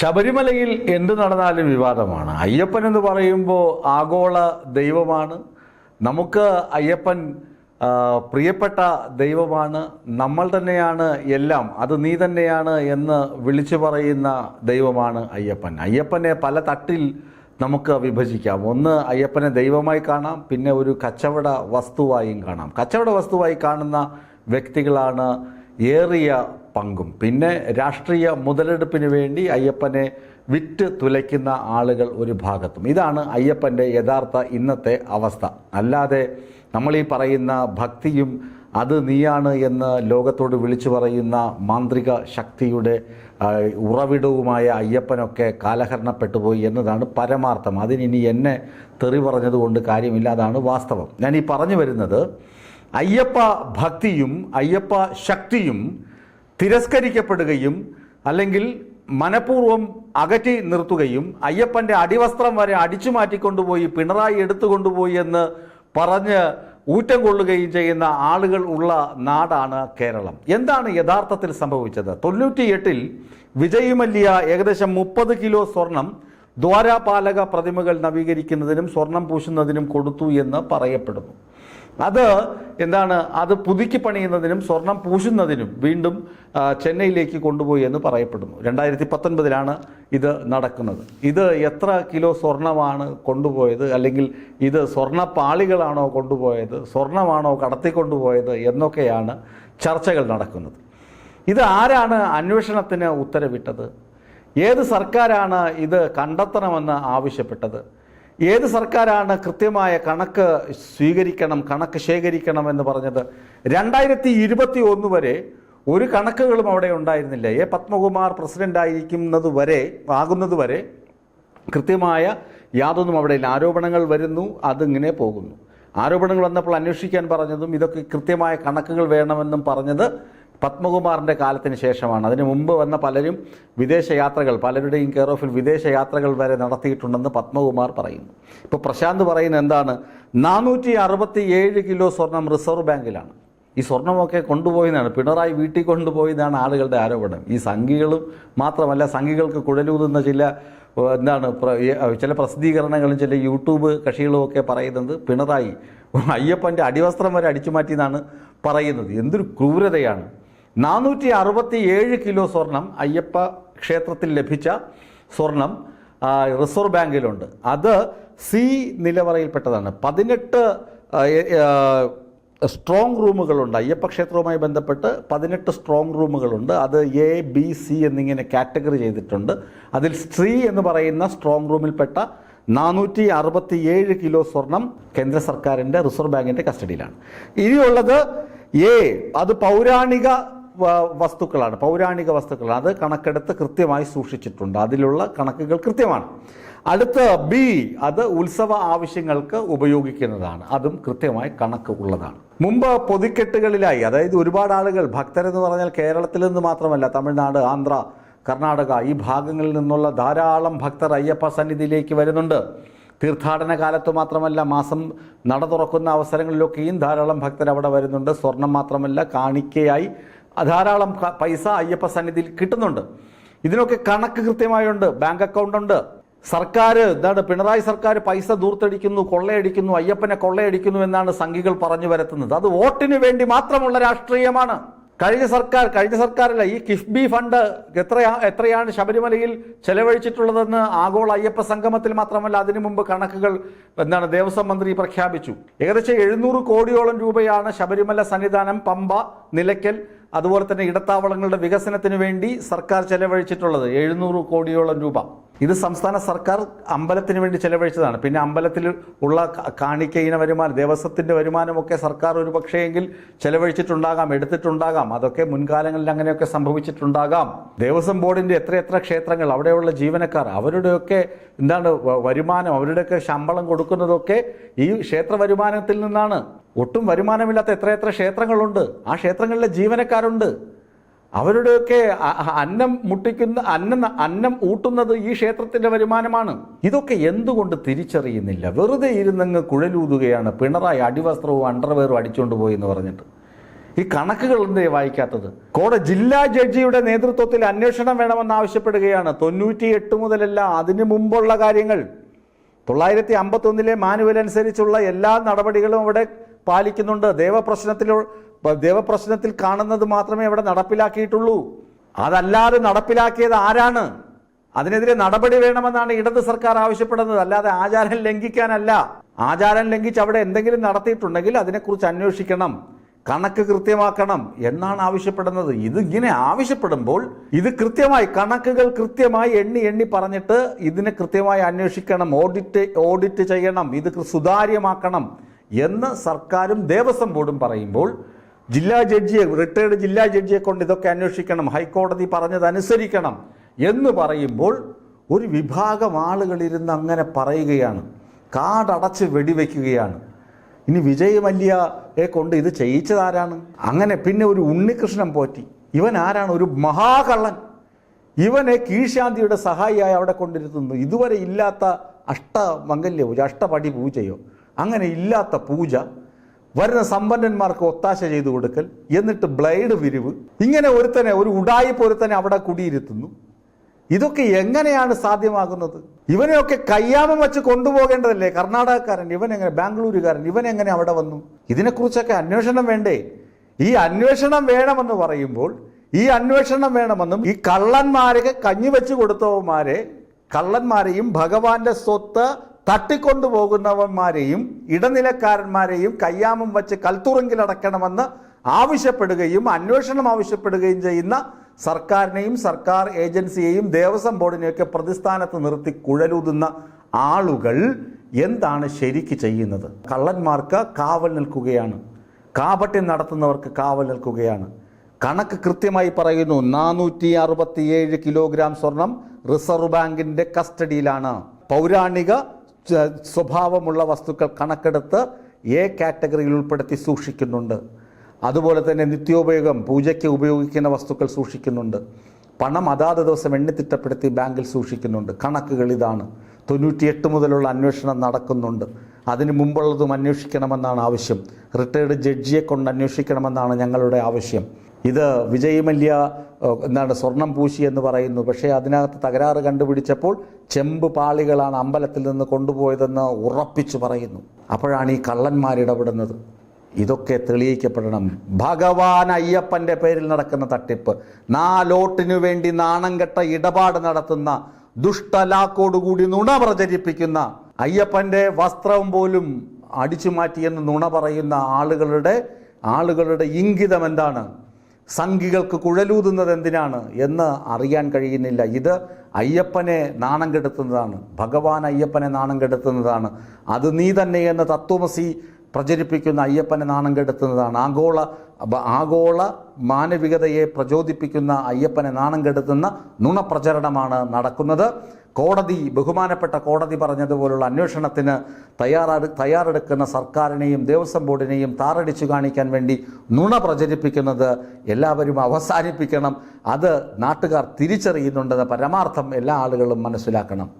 ശബരിമലയിൽ എന്ത് നടന്നാലും വിവാദമാണ്. അയ്യപ്പൻ എന്ന് പറയുമ്പോൾ ആഗോള ദൈവമാണ്. നമുക്ക് അയ്യപ്പൻ പ്രിയപ്പെട്ട ദൈവമാണ്. നമ്മൾ തന്നെയാണ് എല്ലാം. അത് നീ തന്നെയാണ് എന്ന് വിളിച്ചു പറയുന്ന ദൈവമാണ് അയ്യപ്പൻ. അയ്യപ്പനെ പല തട്ടിൽ നമുക്ക് വിഭജിക്കാം. ഒന്ന് അയ്യപ്പനെ ദൈവമായി കാണാം പിന്നെ ഒരു കച്ചവട വസ്തുവായും കാണാം. കച്ചവട വസ്തുവായി കാണുന്ന വ്യക്തികളാണ് ഏറിയ പങ്കും. പിന്നെ രാഷ്ട്രീയ മുതലെടുപ്പിന് വേണ്ടി അയ്യപ്പനെ വിറ്റ് തുലയ്ക്കുന്ന ആളുകൾ ഒരു ഭാഗത്തും. ഇതാണ് അയ്യപ്പന്റെ യഥാർത്ഥ ഇന്നത്തെ അവസ്ഥ. അല്ലാതെ നമ്മൾ ഈ പറയുന്ന ഭക്തിയും അത് നീയാണ് എന്ന് ലോകത്തോട് വിളിച്ചു പറയുന്ന മാന്ത്രിക ശക്തിയുടെ ഉറവിടവുമായ അയ്യപ്പനൊക്കെ കാലഹരണപ്പെട്ടുപോയി എന്നതാണ് പരമാർത്ഥം. അതിനി എന്നെ തെറി പറഞ്ഞതുകൊണ്ട് കാര്യമില്ല അതാണ് വാസ്തവം. ഞാൻ ഈ പറഞ്ഞു വരുന്നത് അയ്യപ്പ ഭക്തിയും അയ്യപ്പ ശക്തിയും തിരസ്കരിക്കപ്പെടുകയും അല്ലെങ്കിൽ മനഃപൂർവം അകറ്റി നിർത്തുകയും അയ്യപ്പന്റെ അടിവസ്ത്രം വരെ അടിച്ചു മാറ്റിക്കൊണ്ടുപോയി പിണറായി എടുത്തുകൊണ്ടുപോയി എന്ന് പറഞ്ഞ് ഊറ്റം കൊള്ളുകയും ചെയ്യുന്ന ആളുകൾ ഉള്ള നാടാണ് കേരളം. എന്താണ് യഥാർത്ഥത്തിൽ സംഭവിച്ചത്? തൊണ്ണൂറ്റിയെട്ടിൽ വിജയ് മല്യ ഏകദേശം മുപ്പത് കിലോ സ്വർണം ദ്വാരാപാലക പ്രതിമകൾ നവീകരിക്കുന്നതിനും സ്വർണം പൂശുന്നതിനും കൊടുത്തു എന്ന് പറയപ്പെടുന്നു. അത് എന്താണ് അത് പുതുക്കി പണിയുന്നതിനും സ്വർണം പൂശുന്നതിനും വീണ്ടും ചെന്നൈയിലേക്ക് കൊണ്ടുപോയി എന്ന് പറയപ്പെടുന്നു. രണ്ടായിരത്തി പത്തൊൻപതിലാണ് ഇത് നടക്കുന്നത്. ഇത് എത്ര കിലോ സ്വർണമാണ് കൊണ്ടുപോയത് അല്ലെങ്കിൽ ഇത് സ്വർണ പാളികളാണോ കൊണ്ടുപോയത് സ്വർണമാണോ കടത്തിക്കൊണ്ടുപോയത് എന്നൊക്കെയാണ് ചർച്ചകൾ നടക്കുന്നത്. ഇത് ആരാണ് അന്വേഷണത്തിന് ഉത്തരവിട്ടത്? ഏത് സർക്കാരാണ് ഇത് കണ്ടെത്തണമെന്ന് ആവശ്യപ്പെട്ടത്? ഏത് സർക്കാരാണ് കൃത്യമായ കണക്ക് സ്വീകരിക്കണം കണക്ക് ശേഖരിക്കണം എന്ന് പറഞ്ഞത്? രണ്ടായിരത്തി ഇരുപത്തി ഒന്ന് വരെ ഒരു കണക്കുകളും അവിടെ ഉണ്ടായിരുന്നില്ല. എ പത്മകുമാർ പ്രസിഡന്റ് ആയിരിക്കുന്നത് വരെ ആകുന്നത് വരെ കൃത്യമായ യാതൊന്നും അവിടെ ഇല്ല. ആരോപണങ്ങൾ വരുന്നു അതിങ്ങനെ പോകുന്നു. ആരോപണങ്ങൾ വന്നപ്പോൾ അന്വേഷിക്കാൻ പറഞ്ഞതും ഇതൊക്കെ കൃത്യമായ കണക്കുകൾ വേണമെന്നും പറഞ്ഞത് പത്മകുമാറിന്റെ കാലത്തിന് ശേഷമാണ്. അതിനു മുമ്പ് വന്ന പലരും വിദേശയാത്രകൾ പലരുടെയും കെയർ ഓഫിൽ വിദേശയാത്രകൾ വരെ നടത്തിയിട്ടുണ്ടെന്ന് പത്മകുമാർ പറയുന്നു. ഇപ്പോൾ പ്രശാന്ത് പറയുന്നത് എന്താണ്? നാനൂറ്റി അറുപത്തി ഏഴ് കിലോ സ്വർണം റിസർവ് ബാങ്കിലാണ്. ഈ സ്വർണമൊക്കെ കൊണ്ടുപോയെന്നാണ് പിണറായി വീട്ടിൽ കൊണ്ടുപോയെന്നാണ് ആളുകളുടെ ആരോപണം. ഈ സംഘികളും മാത്രമല്ല സംഘികൾക്ക് കുഴലൂതുന്ന ചില എന്താണ് ചില പ്രസിദ്ധീകരണങ്ങളും ചില യൂട്യൂബ് കക്ഷികളും ഒക്കെ പറയുന്നത് പിണറായി അയ്യപ്പന്റെ അടിവസ്ത്രം വരെ അടിച്ചു മാറ്റിയെന്നാണ് പറയുന്നത്. എന്തൊരു ക്രൂരതയാണ്. നാനൂറ്റി അറുപത്തി ഏഴ് കിലോ സ്വർണം അയ്യപ്പ ക്ഷേത്രത്തിൽ ലഭിച്ച സ്വർണം റിസർവ് ബാങ്കിലുണ്ട്. അത് സി നിലവറയിൽപ്പെട്ടതാണ്. പതിനെട്ട് സ്ട്രോങ് റൂമുകളുണ്ട്. അയ്യപ്പ ക്ഷേത്രവുമായി ബന്ധപ്പെട്ട് പതിനെട്ട് സ്ട്രോങ് റൂമുകളുണ്ട്. അത് എ ബി സി എന്നിങ്ങനെ കാറ്റഗറി ചെയ്തിട്ടുണ്ട്. അതിൽ സ്ത്രീ എന്ന് പറയുന്ന സ്ട്രോങ് റൂമിൽപ്പെട്ട നാനൂറ്റി അറുപത്തി ഏഴ് കിലോ സ്വർണം കേന്ദ്ര സർക്കാരിന്റെ റിസർവ് ബാങ്കിന്റെ കസ്റ്റഡിയിലാണ്. ഇനിയുള്ളത് എ അത് പൗരാണിക വസ്തുക്കളാണ് പൗരാണിക വസ്തുക്കളാണ്. അത് കണക്കെടുത്ത് കൃത്യമായി സൂക്ഷിച്ചിട്ടുണ്ട്. അതിലുള്ള കണക്കുകൾ കൃത്യമാണ്. അടുത്ത ബി അത് ഉത്സവ ആവശ്യങ്ങൾക്ക് ഉപയോഗിക്കുന്നതാണ്. അതും കൃത്യമായി കണക്ക് ഉള്ളതാണ്. മുമ്പ് പൊതിക്കെട്ടുകളിലായി അതായത് ഒരുപാട് ആളുകൾ ഭക്തരെന്ന് പറഞ്ഞാൽ കേരളത്തിൽ നിന്ന് മാത്രമല്ല തമിഴ്നാട് ആന്ധ്ര കർണാടക ഈ ഭാഗങ്ങളിൽ നിന്നുള്ള ധാരാളം ഭക്തർ അയ്യപ്പ സന്നിധിയിലേക്ക് വരുന്നുണ്ട്. തീർത്ഥാടന കാലത്ത് മാത്രമല്ല മാസം നട തുറക്കുന്ന അവസരങ്ങളിലൊക്കെയും ധാരാളം ഭക്തർ അവിടെ വരുന്നുണ്ട്. സ്വർണം മാത്രമല്ല കാണിക്കയായി ധാരാളം പൈസ അയ്യപ്പ സന്നിധിയിൽ കിട്ടുന്നുണ്ട്. ഇതിനൊക്കെ കണക്ക് കൃത്യമായുണ്ട്. ബാങ്ക് അക്കൗണ്ട് ഉണ്ട്. സർക്കാർ എന്താണ് പിണറായി സർക്കാർ പൈസ ദൂർത്തടിക്കുന്നു കൊള്ളയടിക്കുന്നു അയ്യപ്പനെ കൊള്ളയടിക്കുന്നു എന്നാണ് സംഘികൾ പറഞ്ഞു വരുത്തുന്നത്. അത് വോട്ടിന് വേണ്ടി മാത്രമുള്ള രാഷ്ട്രീയമാണ്. കഴിഞ്ഞ സർക്കാർ കഴിഞ്ഞ സർക്കാരല്ല ഈ കിഫ്ബി ഫണ്ട് എത്ര എത്രയാണ് ശബരിമലയിൽ ചെലവഴിച്ചിട്ടുള്ളതെന്ന് ആഗോള അയ്യപ്പ സംഗമത്തിൽ മാത്രമല്ല അതിനു മുമ്പ് കണക്കുകൾ എന്താണ് ദേവസ്വം മന്ത്രി പ്രഖ്യാപിച്ചു. ഏകദേശം എഴുന്നൂറ് കോടിയോളം രൂപയാണ് ശബരിമല സന്നിധാനം പമ്പ നിലയ്ക്കൽ അതുപോലെ തന്നെ ഇടത്താവളങ്ങളുടെ വികസനത്തിന് വേണ്ടി സർക്കാർ ചെലവഴിച്ചിട്ടുള്ളത് എഴുന്നൂറ് കോടിയോളം രൂപ. ഇത് സംസ്ഥാന സർക്കാർ അമ്പലത്തിന് വേണ്ടി ചെലവഴിച്ചതാണ്. പിന്നെ അമ്പലത്തിൽ ഉള്ള കാണിക്ക ഇന വരുമാനം ദേവസ്വത്തിന്റെ വരുമാനമൊക്കെ സർക്കാർ ഒരു പക്ഷേയെങ്കിൽ ചെലവഴിച്ചിട്ടുണ്ടാകാം എടുത്തിട്ടുണ്ടാകാം. അതൊക്കെ മുൻകാലങ്ങളിൽ അങ്ങനെയൊക്കെ സംഭവിച്ചിട്ടുണ്ടാകാം. ദേവസ്വം ബോർഡിന്റെ എത്രയെത്ര ക്ഷേത്രങ്ങൾ അവിടെയുള്ള ജീവനക്കാർ അവരുടെയൊക്കെ എന്താണ് വരുമാനം അവരുടെയൊക്കെ ശമ്പളം കൊടുക്കുന്നതൊക്കെ ഈ ക്ഷേത്ര വരുമാനത്തിൽ നിന്നാണ്. ഒട്ടും വരുമാനമില്ലാത്ത എത്രയെത്ര ക്ഷേത്രങ്ങളുണ്ട്. ആ ക്ഷേത്രങ്ങളിലെ ജീവനക്കാരുണ്ട്. അവരുടെയൊക്കെ അന്നം മുട്ടിക്കുന്ന അന്നം അന്നം ഊട്ടുന്നത് ഈ ക്ഷേത്രത്തിന്റെ വരുമാനമാണ്. ഇതൊക്കെ എന്തുകൊണ്ട് തിരിച്ചറിയുന്നില്ല? വെറുതെ ഇരുന്നങ്ങ് കുഴലൂതുകയാണ് പിണറായി അടിവസ്ത്രവും അണ്ടർവെയറും അടിച്ചുകൊണ്ട് പോയി എന്ന് പറഞ്ഞിട്ട്. ഈ കണക്കുകൾ എന്തേ വായിക്കാത്തത്? കോട ജില്ലാ ജഡ്ജിയുടെ നേതൃത്വത്തിൽ അന്വേഷണം വേണമെന്ന് ആവശ്യപ്പെടുകയാണ്. തൊണ്ണൂറ്റി എട്ട് മുതലല്ല അതിനു മുമ്പുള്ള കാര്യങ്ങൾ. തൊള്ളായിരത്തി അമ്പത്തൊന്നിലെ മാനുവൽ അനുസരിച്ചുള്ള എല്ലാ നടപടികളും അവിടെ പാലിക്കുന്നുണ്ട്. ദേവപ്രശ്നത്തിൽ ദേവപ്രശ്നത്തിൽ കാണുന്നത് മാത്രമേ അവിടെ നടപ്പിലാക്കിയിട്ടുള്ളൂ. അതല്ലാതെ നടപ്പിലാക്കിയത് ആരാണ്? അതിനെതിരെ നടപടി വേണമെന്നാണ് ഇടത് സർക്കാർ ആവശ്യപ്പെടുന്നത്. അല്ലാതെ ആചാരം ലംഘിക്കാനല്ല. ആചാരം ലംഘിച്ച് അവിടെ എന്തെങ്കിലും നടത്തിയിട്ടുണ്ടെങ്കിൽ അതിനെക്കുറിച്ച് അന്വേഷിക്കണം. കണക്ക് കൃത്യമാക്കണം എന്നാണ് ആവശ്യപ്പെടുന്നത്. ഇത് ഇങ്ങനെ ആവശ്യപ്പെടുമ്പോൾ ഇത് കൃത്യമായി കണക്കുകൾ കൃത്യമായി എണ്ണി എണ്ണി പറഞ്ഞിട്ട് ഇതിനെ കൃത്യമായി അന്വേഷിക്കണം. ഓഡിറ്റ് ഓഡിറ്റ് ചെയ്യണം. ഇത് സുതാര്യമാക്കണം. എന്ന് സർക്കാരും ദേവസ്വം ബോർഡും പറയുമ്പോൾ ജില്ലാ ജഡ്ജിയെ റിട്ടയർഡ് ജില്ലാ ജഡ്ജിയെ കൊണ്ട് ഇതൊക്കെ അന്വേഷിക്കണം ഹൈക്കോടതി പറഞ്ഞത് അനുസരിക്കണം എന്ന് പറയുമ്പോൾ ഒരു വിഭാഗം ആളുകളിരുന്ന് അങ്ങനെ പറയുകയാണ്. കാടടച്ച് വെടിവെക്കുകയാണ്. ഇനി വിജയ് മല്യയെ കൊണ്ട് ഇത് ചെയ്യിച്ചതാരാണ്? അങ്ങനെ പിന്നെ ഒരു ഉണ്ണികൃഷ്ണൻ പോറ്റി. ഇവൻ ആരാണ്? ഒരു മഹാകള്ളൻ. ഇവനെ കീഴ്ശാന്തിയുടെ സഹായിയായി അവിടെ കൊണ്ടിരുത്തുന്നു ഇതുവരെ ഇല്ലാത്ത അഷ്ടമംഗല്യ പൂജ അഷ്ടപടി പൂജയോ അങ്ങനെ ഇല്ലാത്ത പൂജ വരുന്ന സമ്പന്നന്മാർക്ക് ഒത്താശ ചെയ്തു കൊടുക്കൽ എന്നിട്ട് ബ്ലേഡ് വിരിവ് ഇങ്ങനെ ഒരുത്തനെ ഒരു ഉടായിപ്പ് ഒരുത്തനെ അവിടെ കുടിയിരുത്തുന്നു. ഇതൊക്കെ എങ്ങനെയാണ് സാധ്യമാകുന്നത്? ഇവനെയൊക്കെ കയ്യാമം വെച്ച് കൊണ്ടുപോകേണ്ടതല്ലേ കർണാടകക്കാരൻ ഇവൻ എങ്ങനെ ബാംഗ്ലൂരുകാരൻ ഇവൻ എങ്ങനെ അവിടെ വന്നു? ഇതിനെക്കുറിച്ചൊക്കെ അന്വേഷണം വേണ്ടേ? ഈ അന്വേഷണം വേണമെന്ന് പറയുമ്പോൾ ഈ അന്വേഷണം വേണമെന്നും ഈ കള്ളന്മാരെ കഞ്ഞി വെച്ച് കൊടുത്തവന്മാരെ കള്ളന്മാരെയും ഭഗവാന്റെ സ്വത്ത് തട്ടിക്കൊണ്ടുപോകുന്നവന്മാരെയും ഇടനിലക്കാരന്മാരെയും കയ്യാമം വെച്ച് കൽത്തുറങ്കിലടക്കണമെന്ന് ആവശ്യപ്പെടുകയും അന്വേഷണം ആവശ്യപ്പെടുകയും ചെയ്യുന്ന സർക്കാരിനെയും സർക്കാർ ഏജൻസിയെയും ദേവസ്വം ബോർഡിനെയൊക്കെ പ്രതിസ്ഥാനത്ത് നിർത്തി കുഴലൂതുന്ന ആളുകൾ എന്താണ് ശരിക്ക് ചെയ്യുന്നത്? കള്ളന്മാർക്ക് കാവൽ നിൽക്കുകയാണ്. കാപട്യം നടത്തുന്നവർക്ക് കാവൽ നിൽക്കുകയാണ്. കണക്ക് കൃത്യമായി പറയുന്നു നാനൂറ്റി അറുപത്തിയേഴ് കിലോഗ്രാം സ്വർണം റിസർവ് ബാങ്കിന്റെ കസ്റ്റഡിയിലാണ്. പൗരാണിക സ്വഭാവമുള്ള വസ്തുക്കൾ കണക്കെടുത്ത് എ കാറ്റഗറിയിൽ ഉൾപ്പെടുത്തി സൂക്ഷിക്കുന്നുണ്ട്. അതുപോലെ തന്നെ നിത്യോപയോഗം പൂജയ്ക്ക് ഉപയോഗിക്കുന്ന വസ്തുക്കൾ സൂക്ഷിക്കുന്നുണ്ട്. പണം അതാത് ദിവസം എണ്ണിത്തിട്ടപ്പെടുത്തി ബാങ്കിൽ സൂക്ഷിക്കുന്നുണ്ട്. കണക്കുകൾ ഇതാണ്. തൊണ്ണൂറ്റിയെട്ട് മുതലുള്ള അന്വേഷണം നടക്കുന്നുണ്ട്. അതിന് മുമ്പുള്ളതും അന്വേഷിക്കണമെന്നാണ് ആവശ്യം. റിട്ടയർഡ് ജഡ്ജിയെ കൊണ്ട് അന്വേഷിക്കണമെന്നാണ് ഞങ്ങളുടെ ആവശ്യം. ഇത് വിജയ് മല്യ എന്താണ് സ്വർണം പൂശി എന്ന് പറയുന്നു. പക്ഷേ അതിനകത്ത് തകരാറ് കണ്ടുപിടിച്ചപ്പോൾ ചെമ്പ് പാളികളാണ് അമ്പലത്തിൽ നിന്ന് കൊണ്ടുപോയതെന്ന് ഉറപ്പിച്ചു പറയുന്നു. അപ്പോഴാണ് ഈ കള്ളന്മാരിടപെടുന്നത് ഇതൊക്കെ തെളിയിക്കപ്പെടണം. ഭഗവാൻ അയ്യപ്പന്റെ പേരിൽ നടക്കുന്ന തട്ടിപ്പ്. നാലോട്ടിനു വേണ്ടി നാണം കെട്ട ഇടപാട് നടത്തുന്ന ദുഷ്ടലാക്കോടുകൂടി നുണ പ്രചരിപ്പിക്കുന്ന അയ്യപ്പന്റെ വസ്ത്രം പോലും അടിച്ചു മാറ്റിയെന്ന് നുണ പറയുന്ന ആളുകളുടെ ആളുകളുടെ ഇംഗിതം എന്താണ്? സംഘികൾക്ക് കുഴലൂതുന്നത് എന്തിനാണ് എന്ന് അറിയാൻ കഴിയുന്നില്ല. ഇത് അയ്യപ്പനെ നാണം കെടുത്തുന്നതാണ്. ഭഗവാൻ അയ്യപ്പനെ നാണം കെടുത്തുന്നതാണ്. അത് നീ തന്നെ എന്ന തത്വമസി പ്രചരിപ്പിക്കുന്ന അയ്യപ്പനെ നാണം കെടുത്തുന്നതാണ്. ആഗോള ആഗോള മാനവികതയെ പ്രചോദിപ്പിക്കുന്ന അയ്യപ്പനെ നാണം കെടുത്തുന്ന നുണപ്രചരണമാണ് നടക്കുന്നത്. കോടതി ബഹുമാനപ്പെട്ട കോടതി പറഞ്ഞതുപോലുള്ള അന്വേഷണത്തിന് തയ്യാറാ തയ്യാറെടുക്കുന്ന സർക്കാരിനെയും ദേവസ്വം ബോർഡിനെയും താറടിച്ചു കാണിക്കാൻ വേണ്ടി നുണ പ്രചരിപ്പിക്കുന്നത് എല്ലാവരും അവസാനിപ്പിക്കണം. അത് നാട്ടുകാർ തിരിച്ചറിയുന്നുണ്ടെന്ന് പരമാർത്ഥം എല്ലാ ആളുകളും മനസ്സിലാക്കണം.